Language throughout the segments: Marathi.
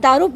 दारू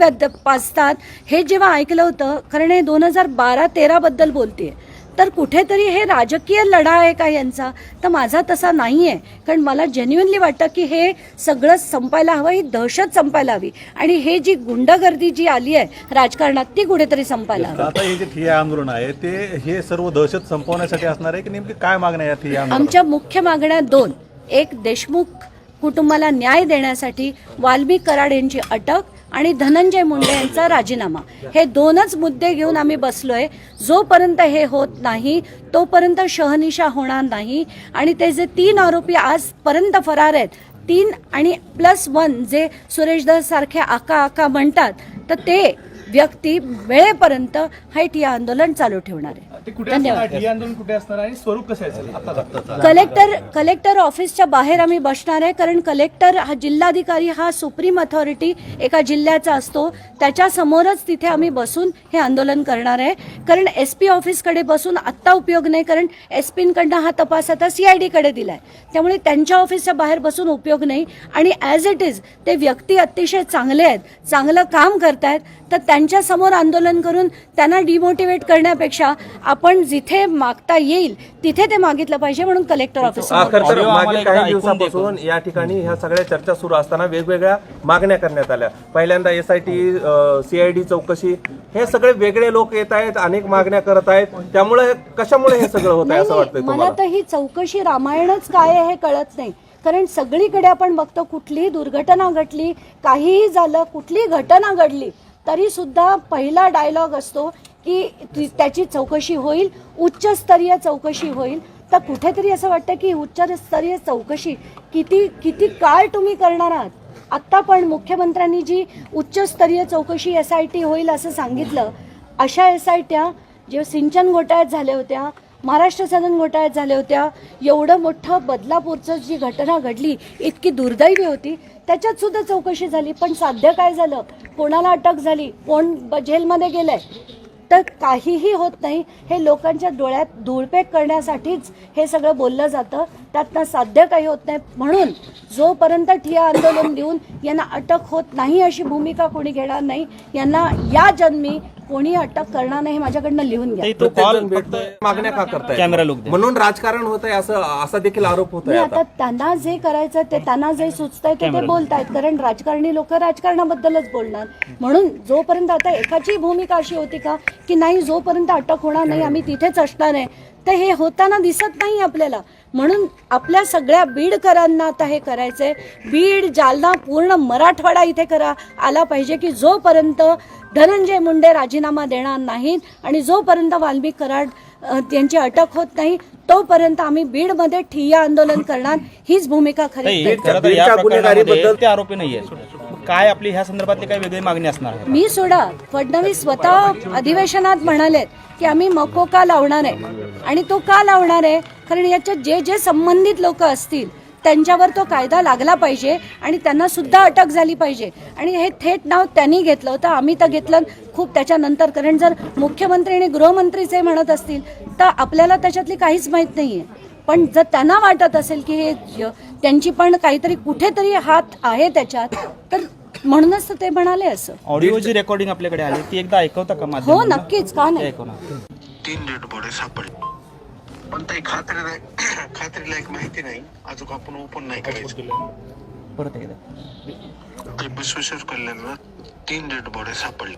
पाजतात. हे जेव्हा ऐकलं होतं कारण हे दोन हजार बारा तेराबद्दल बोलते तर कुठेतरी हे राजकीय लढा आहे का यांचा? तर माझा तसा नाही आहे कारण मला जेन्युनली वाटतं की हे सगळं संपायला हवं ही दहशत संपायला हवी. आणि हे जी गुंडगर्दी जी आली आहे राजकारणात ती कुठेतरी संपायला हवी. आता हे जे ठिय्या आंदोलन आहे ते हे सर्व दहशत संपवण्यासाठी असणार आहे की नेमकी काय मागण्या या आंदोलन आमच्या मुख्य मागण्या दोन. एक देशमुख कुटुंबाला न्याय देण्यासाठी वाल्मिक कराड यांची अटक. आणि धनंजय मुंडे यांचा राजीनामा. हे दोनच मुद्दे घेऊन आम्ही बसलोय. जोपर्यंत हे होत नाही तोपर्यंत शहनिशा होणार नाही. आणि ते जे तीन आरोपी आजपर्यंत फरार आहेत तीन आणि प्लस वन जे सुरेश दस सारखे आका आका म्हणतात तर ते व्यक्ती वेळेपर्यंत हे या आंदोलन चालू ठेवणार आहे ते कुठे धन्यवाद. आंदोलन कुठे असणार आणि स्वरूप कसं आता कलेक्टर कलेक्टर ऑफिसच्या बाहेर आम्ही बसणार आहे कारण कलेक्टर हा जिल्हाधिकारी हा सुप्रीम अथॉरिटी एका जिल्ह्याचा असतो. त्याच्या समोरच तिथे आम्ही बसून हे आंदोलन करणार आहे. कारण एस पी ऑफिसकडे बसून आत्ता उपयोग नाही कारण एस पींकडनं हा तपास आता सी आय डीकडे दिलाय. त्यामुळे त्यांच्या ऑफिसच्या बाहेर बसून उपयोग नाही. आणि ॲज इट इज ते व्यक्ती अतिशय चांगले आहेत चांगलं काम करतायत. तर त्यांच्यासमोर आंदोलन करून त्यांना डिमोटिवेट करण्यापेक्षा आपण जिथे मागता येईल तिथे ते मागितलं पाहिजे म्हणून कलेक्टर ऑफिस मागील काही दिवसापासून या ठिकाणी ह्या सगळ्या चर्चा सुरू असताना वेगवेगळ्या मागण्या करण्यात आल्या. पहिल्यांदा एस आय टी सीआयडी चौकशी हे सगळे वेगळे लोक येत आहेत अनेक मागण्या करत आहेत. त्यामुळे कशामुळे हे सगळं होत आहे असं वाटतंय मला तर ही चौकशी रामायणच काय आहे हे कळत नाही. कारण सगळीकडे आपण बघतो कुठलीही दुर्घटना घडली काहीही झालं कुठली घटना घडली तरी सुद्धा पहिला डायलॉग असतो की त्याची चौकशी होईल उच्चस्तरीय चौकशी होईल. तर कुठेतरी असं वाटतं की उच्चस्तरीय चौकशी किती किती काळ तुम्ही करणार आहात? आत्ता पण मुख्यमंत्र्यांनी जी उच्चस्तरीय चौकशी एस आय टी होईल असं सांगितलं अशा एस आय ट्या जे सिंचन घोटाळ्यात झाल्या होत्या महाराष्ट्र सदन घोटाळ्यात झाल्या होत्या. एवढं मोठं बदलापूरचं जी घटना घडली इतकी दुर्दैवी होती. त्याच्यात सुद्धा चौकशी झाली पण साध्य काय झालं? कोणाला अटक झाली? कोण जेलमध्ये गेलंय? तर काहीही होत नाही. हे लोकांच्या डोळ्यात धूळपेक करण्यासाठीच हे सगळं बोललं जातं. त्यातनं साध्य काही होत नाही. म्हणून जोपर्यंत ठिया आंदोलन देऊन यांना अटक होत नाही अशी भूमिका कोणी घेणार नाही यांना या जन्मी कोणी अटक करणार नाही हे माझ्याकडनं लिहून घ्या. तो कॉल मागण्या का करताय? कॅमेरा लोक. म्हणून राजकारण होत आहे असं असा देखील आरोप होत आहे आता. त्यांना जे करायचं ते त्यांना जे सुचतंय ते ते बोलतायत कारण राजकारणी लोक राजकारणाबद्दलच बोलणार. म्हणून जोपर्यंत आता एकाची भूमिका अशी होती का की नाही जोपर्यंत अटक होणार नाही आम्ही तिथेच असणार आहे तर हे होताना दिसत नाही आपल्याला. म्हणून आपल्या सगळ्या बीडकरांना आता हे करायचंय. बीड जालना पूर्ण मराठवाडा इथे करा. आला पाहिजे की जोपर्यंत धनंजय मुंडे राजीनामा देणार नाहीत आणि जोपर्यंत वाल्मिक कराड यांची अटक होत नाही तोपर्यंत आम्ही बीडमध्ये ठिय्या आंदोलन करणार. हीच भूमिका खरी ते आरोपी नाहीये. काय आपली ह्या संदर्भातली काही वेगळी मागणी असणार आहे? मी सोडा फडणवीस स्वतः अधिवेशनात म्हणालेत की आम्ही मकोका लावणार आहे? आणि तो का लावणार आहे? कारण याच्यात जे जे संबंधित लोक असतील त्यांच्यावर तो कायदा लागला पाहिजे आणि त्यांना सुद्धा अटक झाली पाहिजे. आणि हे थेट नाव त्यांनी घेतलं होतं आम्ही तर घेतलं खूप त्याच्यानंतर. कारण जर मुख्यमंत्री आणि गृहमंत्रीच हे म्हणत असतील तर आपल्याला त्याच्यातली काहीच माहीत नाहीये. पण जर त्यांना वाटत असेल की हे त्यांची पण काहीतरी कुठेतरी हात आहे त्याच्यात तर म्हणूनच तर ते म्हणाले असं. ऑडिओ जी रेकॉर्डिंग आपल्याकडे आली ती एकदा ऐकवता का हो? नक्कीच का नाही? तीन डेड बॉडी सापडले. पण काही खात्री नाही खात्रीलायक माहिती नाही. अजून आपण ओपन नाही करायचं. परत एकदा. ते बसवेश्वर कल्याणला तीन डेड बॉडी सापडले.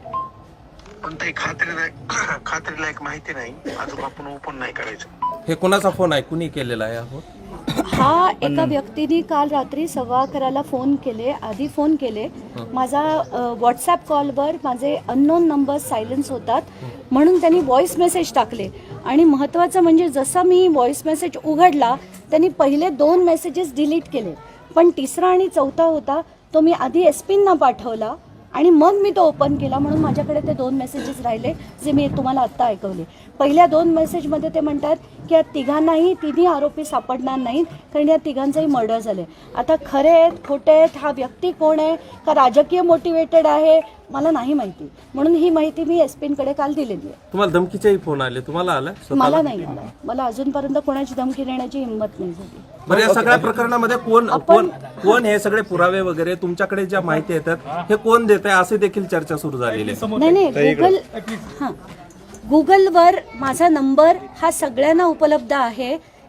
पण काही खात्री नाही खात्रीलायक माहिती नाही. अजून आपण ओपन नाही करायचं. हे कोणाचा फोन आहे? कुणी केलेला आहे हा फोन हा एका व्यक्तीने काल रात्री सव्वा अकराला फोन केले. आधी फोन केले. माझा व्हॉट्सॲप कॉलवर माझे अननोन नंबर सायलेन्स होतात. म्हणून त्यांनी व्हॉइस मेसेज टाकले. आणि महत्त्वाचं म्हणजे जसा मी व्हॉइस मेसेज उघडला त्यांनी पहिले दोन मेसेजेस डिलीट केले. पण तिसरा आणि चौथा होता तो मी आधी एस पींना पाठवला. आणि मग मी तो ओपन केला म्हणून माझ्याकडे ते दोन मेसेजेस राहिले जे मी तुम्हाला आत्ता ऐकवले. पहिल्या दोन मेसेजमध्ये ते म्हणतात की या तिघांनाही तिन्ही आरोपी सापडणार नाहीत कारण या तिघांचंही मर्डर झाले आता खरे आहेत खोटे आहेत हा व्यक्ती कोण आहे का राजकीय मोटिवेटेड आहे मला नाही माहिती. म्हणून ही माहिती मी एस पींकडे काल दिलेली आहे. तुम्हाला धमकीचेही फोन आले. तुम्हाला आला? मला नाही आला. मला अजूनपर्यंत कोणाची धमकी देण्याची हिंमत नाही झाली. बरं या सगळ्या प्रकरणामध्ये कोण कोण कोण हे सगळे पुरावे वगैरे तुमच्याकडे ज्या माहिती येतात हे कोण देत आहे? असे देखील चर्चा सुरू झालेली आहे. नाही नाही गुगल हां. गुगलवर माझा नंबर हा सगळ्यांना उपलब्ध आहे.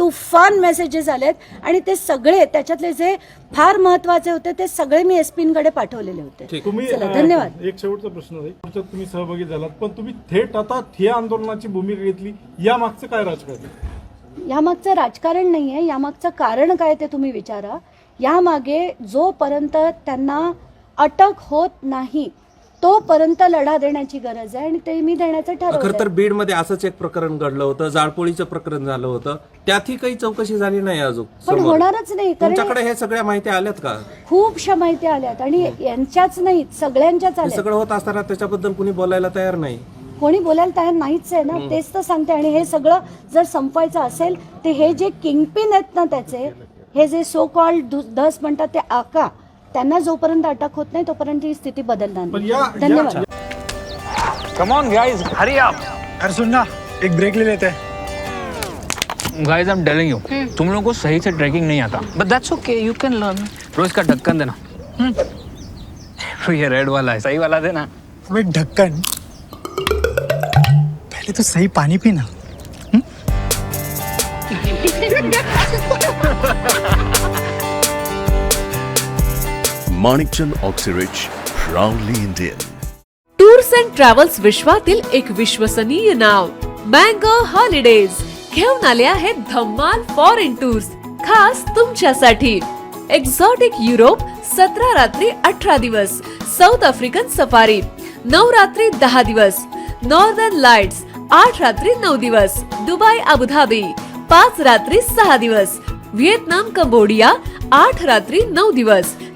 तुफान मेसेजेस आलेत. आणि ते सगळे त्याच्यातले जे फार महत्त्वाचे होते ते सगळे मी एसकडे पाठवलेले होते. तुम्ही चला, धन्यवाद. एक शेवटचा प्रश्न आहे. तुम्ही सहभागी झालात पण तुम्ही थेट आता ठिया आंदोलनाची भूमिका घेतली. या मागचं काय राजकारण? आहे? यामागचं राजकारण नाही आहे यामागचं कारण काय ते तुम्ही विचारा. यामागे जोपर्यंत त्यांना अटक होत नाही तोपर्यंत लढा देण्याची गरज आहे आणि ते मी देण्याचं खर तर ठरवलं बीडमध्ये असंच एक प्रकरण घडलं होतं जाळपोळीचं प्रकरण झालं होतं. त्यातही काही चौकशी झाली नाही अजून पण समोर. होणारच नाही कारण तुमच्याकडे हे सगळ्या माहिती आल्यात का? खूपशा माहिती आल्यात आणि यांच्याच नाही सगळ्यांच्याच हे आल्यात. सगळं होत असताना त्याच्याबद्दल कुणी बोलायला तयार नाही. कोणी बोलायला तयार नाहीच आहे ना तेच तर सांगते. आणि हे सगळं जर संपवायचं असेल तर हे जे किंगपिन आहेत ना त्याचे हे जे सो कॉल्ड धस म्हणतात ते आका त्यांना जोपर्यंत अटक होत नाही तोपर्यंत ही स्थिती बदलणार नाही. धन्यवाद. Come on guys hurry up अरे सुन ना एक ब्रेक ले लेते. हैं guys I am telling you तुम लोगों को सही से ट्रैकिंग नहीं आता. But that's okay you can learn रोज का ढक्कन देना. हम्म। ये रेड वाला है सही वाला देना. अबे ढक्कन। पहले तो सही पानी पीना। Manikchand Oxyrich proudly Indian tours and travels विश्वातील एक विश्वसनीय नाव मँगो हॉलिडेज घेऊन आले आहेत धम्माल फॉरेन टूर्स खास तुमच्यासाठी. एक्झॉटिक युरोप सतरा रात्री अठरा दिवस. साऊथ आफ्रिकन सफारी नऊ रात्री दहा दिवस. नॉर्दर्न लाइट्स आठ रात्री नऊ दिवस. दुबई अबुधाबी पाच रात्री सहा दिवस. व्हिएतनाम कंबोडिया आठ रात्री नऊ दिवस.